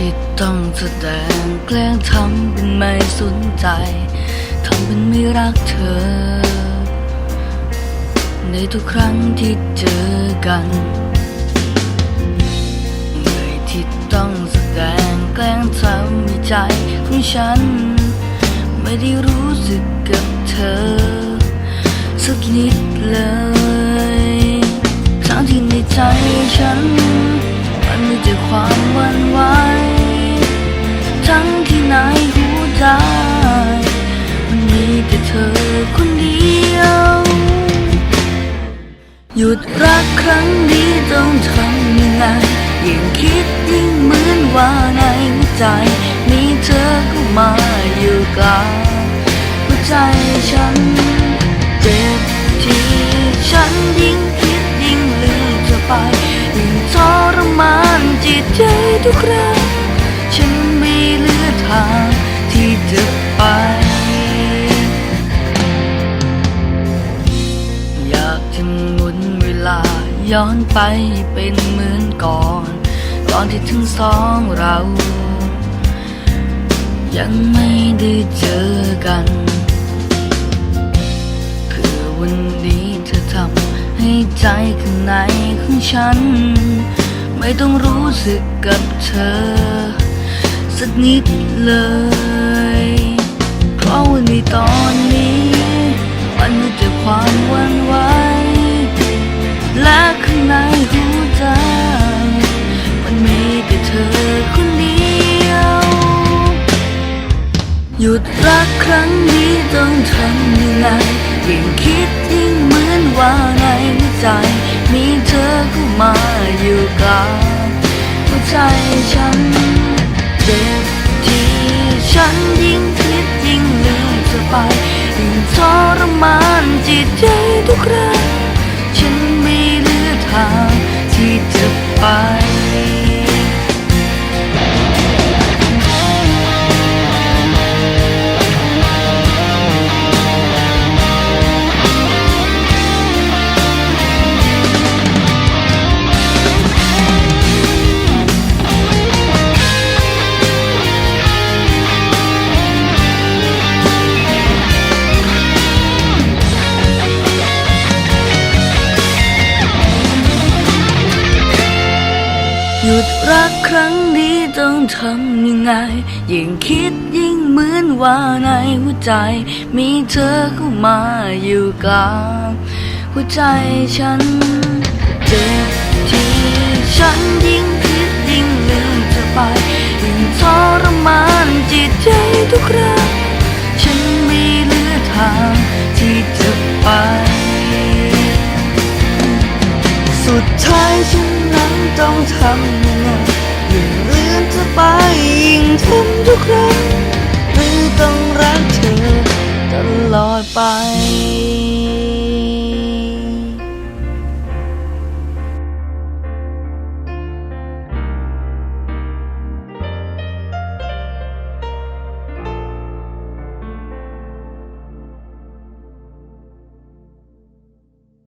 ที่ต้องแสดงแกล้งทำเป็นไม่สนใจทำเป็นไม่รักเธอ ในทุกครั้งที่เจอกันเหนื่อยที่ต้องแสดงแกล้งทำให้ใจของฉัน ไม่ได้รู้สึกกับเธอ สักนิดเลยทั้งที่ในใจฉัน มันมีแต่ความวันไหวทั้งที่ในหัวใจมันมีแต่เธอคนเดียว หยุดรักครั้งนี้ต้องทำยังไงยิ่งคิดยิ่งเหมือนว่าในหัวใจมีเธอเข้ามาอยู่กลางหัวใจฉันเจ็บากจะหมุนเวลาย้อนไปเป็นเหมือนก่อนก่อนที่ทั้งสองเรา ยังไม่ได้เจอกันเพื่อวันนี้เธอทำให้ใจข้างในของฉัน ไม่ต้องรู้สึกกับเธอ สักนิดเลย เพราะวันในตอนนี้ มันมีแต่ความวันไหว ยุดรักครั้งนี้ต้องทำยังไงยิ่งคิดยิ่งเหมือนว่าในใจ มีเธอเข้ามาอยู่กลางหัวใจฉันเจ็บที่ฉันยิ่งคิดยิ่งลืมเธอไปยิ่งทรมานจิตใจทุกครั้ง รักครั้งนี้ต้องทำยังไง ยิ่งคิดยิ่งเหมือนว่าในหัวใจ มีเธอเข้ามาอยู่กลางหัวใจฉันเจ็บที่ฉันยิ่งคิดยิ่งลืมเธอไป ยิ่งทรมานจิตใจทุกครั้งฉันไม่เหลือทางที่จะไป สุดท้ายฉันนั้นต้องทำยังไง ยิ่งลืมเธอไปยิ่งทำทุกครั้ง